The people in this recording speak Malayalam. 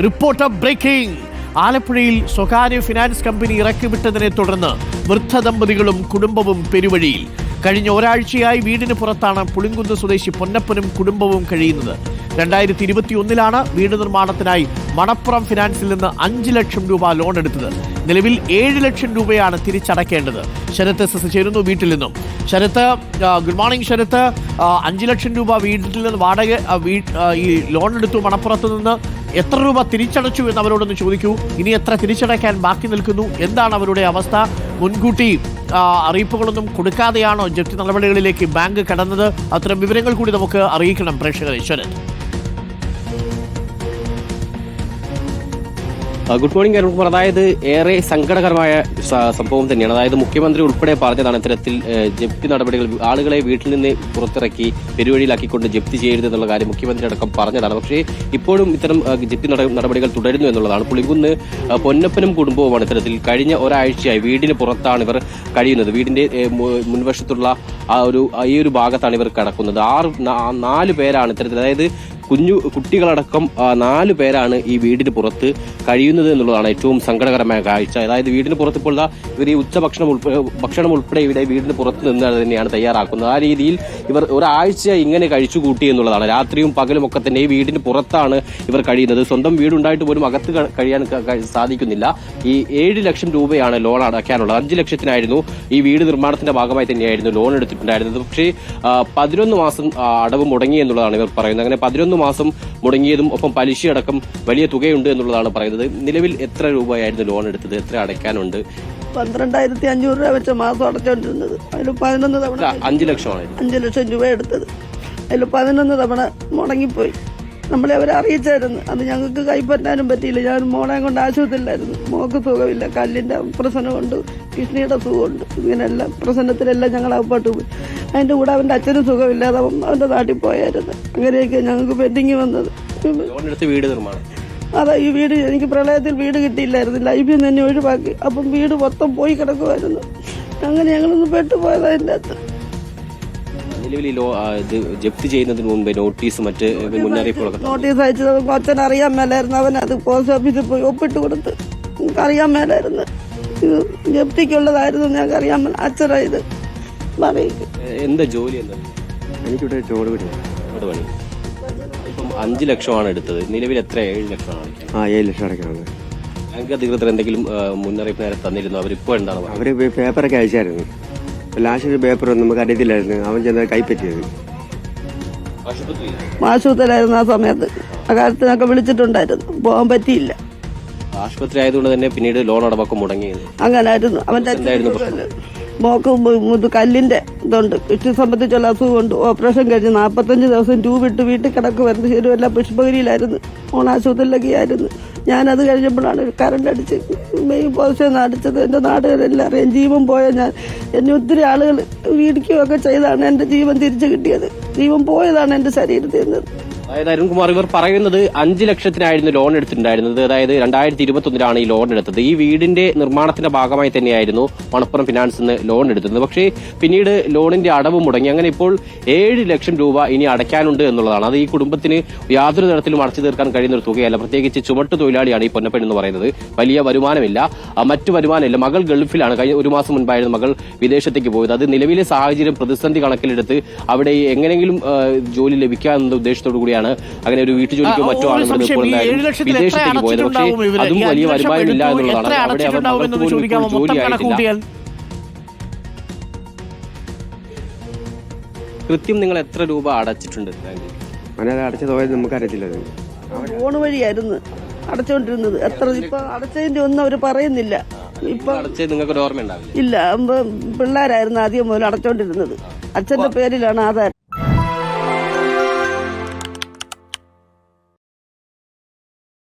റിപ്പോർട്ടർ ബ്രേക്കിംഗ് ആലപ്പുഴയിൽ സ്വകാര്യ ഫിനാൻസ് കമ്പനി ഇറക്കിവിട്ടതിനെ തുടർന്ന് വൃദ്ധ ദമ്പതികളും കുടുംബവും പെരുവഴിയിൽ. കഴിഞ്ഞ ഒരാഴ്ചയായി വീടിന് പുറത്താണ് പുളിങ്കുന്ന് സ്വദേശി പൊന്നപ്പനും കുടുംബവും കഴിയുന്നത്. രണ്ടായിരത്തി ഇരുപത്തിയൊന്നിലാണ് വീട് നിർമ്മാണത്തിനായി മണപ്പുറം ഫിനാൻസിൽ നിന്ന് അഞ്ച് ലക്ഷം രൂപ ലോൺ എടുത്തത്. നിലവിൽ ഏഴ് ലക്ഷം രൂപയാണ് തിരിച്ചടക്കേണ്ടത്. ശരത്ത് എസ് എസ് ചേരുന്നു വീട്ടിൽ നിന്നും. Sarath good morning Sarath. അഞ്ച് ലക്ഷം രൂപ വീട്ടിൽ നിന്ന് വാടക ഈ ലോൺ എടുത്തു മണപ്പുറത്ത് നിന്ന്. എത്ര രൂപ തിരിച്ചടച്ചു എന്ന് അവരോടൊന്ന് ചോദിക്കൂ. ഇനി എത്ര തിരിച്ചടയ്ക്കാൻ ബാക്കി നിൽക്കുന്നു? എന്താണ് അവരുടെ അവസ്ഥ? മുൻകൂട്ടി അറിയിപ്പുകളൊന്നും കൊടുക്കാതെയാണോ ജപ്തി നടപടികളിലേക്ക് ബാങ്ക് കടന്നത്? അത്തരം വിവരങ്ങൾ കൂടി നമുക്ക് അറിയിക്കണം പ്രേക്ഷകരെ. ശരത്. ഗുഡ് മോർണിംഗ് അരുൺകുമാർ അതായത് ഏറെ സങ്കടകരമായ സംഭവം തന്നെയാണ്. അതായത് മുഖ്യമന്ത്രി ഉൾപ്പെടെ പറഞ്ഞതാണ് ഇത്തരത്തിൽ ജപ്തി നടപടികൾ ആളുകളെ വീട്ടിൽ നിന്ന് പുറത്തിറക്കി പെരുവഴിയിലാക്കിക്കൊണ്ട് ജപ്തി ചെയ്യരുത് എന്നുള്ള കാര്യം മുഖ്യമന്ത്രി അടക്കം പറഞ്ഞതാണ്. പക്ഷേ ഇപ്പോഴും ഇത്തരം ജപ്തി നടപടികൾ തുടരുന്നു എന്നുള്ളതാണ്. പുളിങ്കുന്ന് പൊന്നപ്പനും കുടുംബവുമാണ് ഇത്തരത്തിൽ കഴിഞ്ഞ ഒരാഴ്ചയായി വീടിന് പുറത്താണ് ഇവർ കഴിയുന്നത്. വീടിന്റെ മുൻവശത്തുള്ള ആ ഒരു ഈ ഒരു ഭാഗത്താണ് ഇവർ കിടക്കുന്നത്. ആറ് നാല് പേരാണ് ഇത്തരത്തിൽ. അതായത് കുഞ്ഞു കുട്ടികളടക്കം നാല് പേരാണ് ഈ വീടിന് പുറത്ത് കഴിയുന്നത് എന്നുള്ളതാണ് ഏറ്റവും സങ്കടകരമായ കാഴ്ച. അതായത് വീടിന് പുറത്ത് ഇപ്പോൾ ഇവർ ഈ ഉച്ചഭക്ഷണം ഉൾപ്പെടെ ഭക്ഷണം ഉൾപ്പെടെ ഇവിടെ വീടിന് പുറത്ത് നിന്ന് തന്നെയാണ് തയ്യാറാക്കുന്നത്. ആ രീതിയിൽ ഇവർ ഒരാഴ്ച ഇങ്ങനെ കഴിച്ചു കൂട്ടി എന്നുള്ളതാണ്. രാത്രിയും പകലും ഒക്കെ തന്നെ ഈ വീടിന് പുറത്താണ് ഇവർ കഴിയുന്നത്. സ്വന്തം വീടുണ്ടായിട്ട് പോലും അകത്ത് കഴിയാൻ സാധിക്കുന്നില്ല. ഈ ഏഴ് ലക്ഷം രൂപയാണ് ലോൺ അടയ്ക്കാനുള്ളത്. അഞ്ച് ലക്ഷത്തിനായിരുന്നു ഈ വീട് നിർമ്മാണത്തിന്റെ ഭാഗമായി തന്നെയായിരുന്നു ലോൺ എടുത്തിട്ടുണ്ടായിരുന്നത്. പക്ഷേ പതിനൊന്ന് മാസം അടവ് മുടങ്ങി എന്നുള്ളതാണ് ഇവർ പറയുന്നത്. അങ്ങനെ പതിനൊന്ന് മാസം മുടങ്ങിയതും ഒപ്പം പലിശയടക്കം വലിയ തുകയുണ്ട് എന്നുള്ളതാണ് പറയുന്നത്. നിലവിൽ എത്ര രൂപയായിരുന്നു ലോൺ എടുത്തത്? എത്ര അടയ്ക്കാനുണ്ട്? പന്ത്രണ്ടായിരത്തി അഞ്ഞൂറ് രൂപ വെച്ച മാസം അടച്ചോണ്ടിരുന്നത്. അതിൽ പതിനൊന്ന് തവണ അഞ്ച് ലക്ഷമാണ് അഞ്ച് ലക്ഷം രൂപ എടുത്തത്. അതിൽ പതിനൊന്ന് തവണ മുടങ്ങിപ്പോയി. നമ്മളെ അവരെ അറിയിച്ചായിരുന്നു. അത് ഞങ്ങൾക്ക് കൈപ്പറ്റാനും പറ്റിയില്ല. ഞാൻ മോളെ കൊണ്ട് ആശുപത്രിയിലായിരുന്നു. മോക്ക് സുഖമില്ല. കല്ലിന്റെ പ്രശ്നമുണ്ട് കിഡ്നിയുടെ സുഖമുണ്ട്. ഇങ്ങനെയെല്ലാം പ്രശ്നത്തിലെല്ലാം ഞങ്ങൾ അകത്തോട്ട് പോയി അതിന്റെ കൂടെ അവന്റെ അച്ഛനും സുഖമില്ലാതെ അവന്റെ നാട്ടിൽ പോയായിരുന്നു. അങ്ങനെയൊക്കെ ഞങ്ങൾക്ക് പെൻഡിങ് വന്നത്. വീട് നിർമ്മാണം. അതാ ഈ വീട് എനിക്ക് പ്രളയത്തിൽ വീട് കിട്ടിയില്ലായിരുന്നു. ലൈഫിൽ നിന്ന് തന്നെ ഒഴിവാക്കി. അപ്പം വീട് മൊത്തം പോയി കിടക്കുമായിരുന്നു. അങ്ങനെ ഞങ്ങളൊന്ന് പെട്ടുപോയത് അതിന്റെ അകത്ത് നിലവിൽ ജപ്തി ചെയ്യുന്നതിന് മുമ്പ് നോട്ടീസ് മറ്റ് മുന്നറിയിപ്പുകളൊക്കെ നോട്ടീസ് അയച്ചത് അച്ഛൻ അറിയാൻ മേലായിരുന്നു. അവൻ അത് പോസ്റ്റ് ഓഫീസിൽ പോയി ഒപ്പിട്ട് കൊടുത്ത് അറിയാൻ മേലായിരുന്നു. ഇത് ജപ്തിക്കുള്ളതായിരുന്നു ഞങ്ങൾക്ക് അറിയാൻ മേല അച്ഛനാ ഇത്. പറയും എന്താ ജോലി എന്താ? എനിക്കിവിടെ ചോട് പിടി ഇവിടെ പണി. ഇപ്പം അഞ്ച് ലക്ഷമാണ് എടുത്തത്. നിലവിൽ എത്ര? ഏഴ് ലക്ഷമാണ്. ആ ഏഴ് ലക്ഷം അടക്കണം ബാങ്ക് അധികൃതർ എന്തെങ്കിലും മുന്നറിയിപ്പ് നേരെ തന്നിരുന്നു? അവരിപ്പോ എന്താണ് അവർ പേപ്പറൊക്കെ അയച്ചായിരുന്നു. ലാസ്റ്റ് പേപ്പർ നമുക്ക് അറിയത്തില്ലായിരുന്നു. അവൻ ചെന്ന് കൈപ്പറ്റിയത്. ആശുപത്രിയിലായിരുന്നു ആ സമയത്ത്. ആ കാര്യത്തിനൊക്കെ വിളിച്ചിട്ടുണ്ടായിരുന്നു. പോകാൻ പറ്റിയില്ല. ആശുപത്രി ആയതുകൊണ്ട് തന്നെ പിന്നീട് ലോൺ അടവൊക്കെ മുടങ്ങിയത്. അങ്ങനായിരുന്നു. അവന്റെ എന്തായിരുന്നു. മോക്ക് ഇത് കല്ലിന്റെ ഇതുണ്ട്. കിഡ്നി സംബന്ധിച്ചുള്ള അസുഖമുണ്ട്. ഓപ്പറേഷൻ കഴിഞ്ഞ് നാൽപ്പത്തഞ്ച് ദിവസം ട്യൂബ് ഇട്ട് വീട്ടിൽ കിടക്കുമായിരുന്നു ശരിയല്ല പുഷ്പഗിരിയിലായിരുന്നു. ഓണാശുപത്രിയിലൊക്കെ ആയിരുന്നു ഞാനത് കഴിഞ്ഞപ്പോഴാണ് കറണ്ട് അടിച്ച് മെയ് പോസ്റ്റ് അടിച്ചത്. എന്റെ നാടുകാരെല്ലാം അറിയാം. ജീവൻ പോയ ഞാൻ. എന്നെ ഒത്തിരി ആളുകൾ വീടിക്കുകയൊക്കെ ചെയ്താണ് എന്റെ ജീവൻ തിരിച്ചു കിട്ടിയത്. ജീവൻ പോയതാണ് എന്റെ ശരീരത്തിൽ നിന്ന്. അതായത് അരുൺകുമാർ ഇവർ പറയുന്നത് അഞ്ച് ലക്ഷത്തിനായിരുന്നു ലോൺ എടുത്തിട്ടുണ്ടായിരുന്നത്. അതായത് രണ്ടായിരത്തി ഇരുപത്തി ഒന്നിലാണ് ഈ ലോൺ എടുത്തത്. ഈ വീടിന്റെ നിർമ്മാണത്തിന്റെ ഭാഗമായി തന്നെയായിരുന്നു മണപ്പുറം ഫിനാൻസ് നിന്ന് ലോൺ എടുത്തത്. പക്ഷേ പിന്നീട് ലോണിന്റെ അടവ് മുടങ്ങി. അങ്ങനെ ഇപ്പോൾ ഏഴ് ലക്ഷം രൂപ ഇനി അടയ്ക്കാനുണ്ട് എന്നുള്ളതാണ്. അത് ഈ കുടുംബത്തിന് യാതൊരു തരത്തിലും അടച്ചു തീർക്കാൻ കഴിയുന്ന ഒരു തുകയല്ല. പ്രത്യേകിച്ച് ചുമട്ട് തൊഴിലാളിയാണ് ഈ പൊന്നപ്പൻ എന്ന് പറയുന്നത്. വലിയ വരുമാനമില്ല. മറ്റു വരുമാനമില്ല. മകൾ ഗൾഫിലാണ്. കഴിഞ്ഞ ഒരു മാസം മുൻപായിരുന്നു മകൾ വിദേശത്തേക്ക് പോയത്. അത് നിലവിലെ സാഹചര്യം പ്രതിസന്ധി കണക്കിലെടുത്ത് അവിടെ എങ്ങനെയെങ്കിലും ജോലി ലഭിക്കാമെന്ന ഉദ്ദേശത്തോടു കൂടിയാണ് അങ്ങനെ ഒരു വീട്ടു ജോലിക്കോ മറ്റോ ആണ് ഇവിടെ വിദേശത്തേക്ക് പോയത്. പക്ഷേ അതും വലിയ വരുമാനം ഇല്ല എന്നുള്ളതാണ്. അവിടെ അവർ ജോലി ആയിട്ടില്ല കൃത്യം നിങ്ങൾ എത്ര രൂപ അടച്ചിട്ടുണ്ട് ബാങ്കിൽ? അവനത് അടച്ച തുക നമുക്ക് അറിയത്തില്ല ഫോൺ വഴിയായിരുന്നു അടച്ചുകൊണ്ടിരുന്നത് എത്ര ഇപ്പൊ അടച്ചതിന്റെ ഒന്നും അവർ പറയുന്നില്ല. ഇപ്പൊ അടച്ചത് നിങ്ങൾക്ക് ഓർമ്മ ഉണ്ടാവില്ല ഇല്ല പിള്ളേരായിരുന്നു ആദ്യം മുതൽ അടച്ചോണ്ടിരുന്നത്. അച്ഛന്റെ പേരിലാണ് ആധാരം.